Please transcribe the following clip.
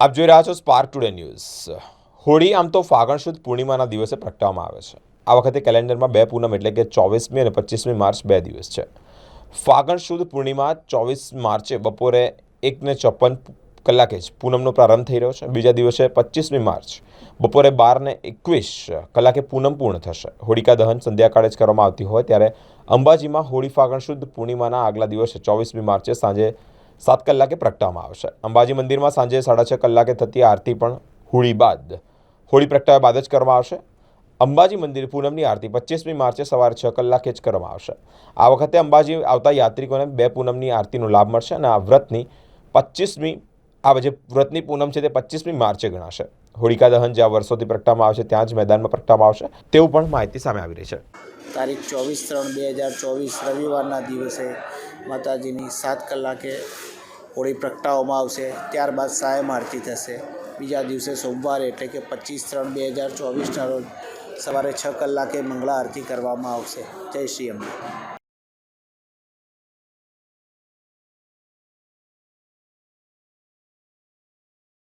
આપ જોઈ રહ્યા છો સ્પાર્ક ટુડે ન્યૂઝ હોળી આમ તો ફાગણ સુદ પૂર્ણિમાના દિવસે પ્રગટાવવામાં આવે છે. આ વખતે કેલેન્ડરમાં બે પૂનમ એટલે કે ચોવીસમી અને પચીસમી માર્ચ બે દિવસ છે. ફાગણ સુદ પૂર્ણિમા ચોવીસ માર્ચે બપોરે એકને ચોપન કલાકે જ પૂનમનો પ્રારંભ થઈ રહ્યો છે. બીજા દિવસે પચીસમી માર્ચ બપોરે બારને એકવીસ કલાકે પૂનમ પૂર્ણ થશે. હોળિકા દહન સંધ્યાકાળે જ કરવામાં આવતી હોય ત્યારે અંબાજીમાં હોળી ફાગણ સુદ પૂર્ણિમાના આગલા દિવસે ચોવીસમી માર્ચે સાંજે સાત કલાકે પ્રગટાવવામાં આવશે અંબાજી મંદિરમાં સાંજે સાડા છ કલાકે થતી આરતી પણ હોળી બાદ, હોળી પ્રગટાવ્યા બાદ જ કરવામાં આવશે. અંબાજી મંદિર પૂનમની આરતી પચીસમી માર્ચે સવારે છ કલાકે જ કરવામાં આવશે. આ વખતે અંબાજી આવતા યાત્રિકોને બે પૂનમની આરતીનો લાભ મળશે અને આ વ્રતની પચીસમી આ જે વ્રતની પૂનમ છે તે પચીસમી માર્ચે ગણાશે. હોળિકા દહન જ્યાં વર્ષોથી પ્રગટાવવામાં આવશે, ત્યાં જ મેદાનમાં પ્રગટાવવામાં આવશે, તેવું પણ માહિતી સામે આવી રહી છે. તારીખ ચોવીસ ત્રણ બે હજાર ચોવીસ રવિવારના દિવસે માતાજીની સાત કલાકે હોળી પ્રગટાવવામાં આવશે. ત્યારબાદ સાયમ આરતી થશે. બીજા દિવસે સોમવારે એટલે કે પચીસ ત્રણ બે હજાર ચોવીસના રોજ સવારે છ કલાકે મંગળા આરતી કરવામાં આવશે. જય શ્રી અંબે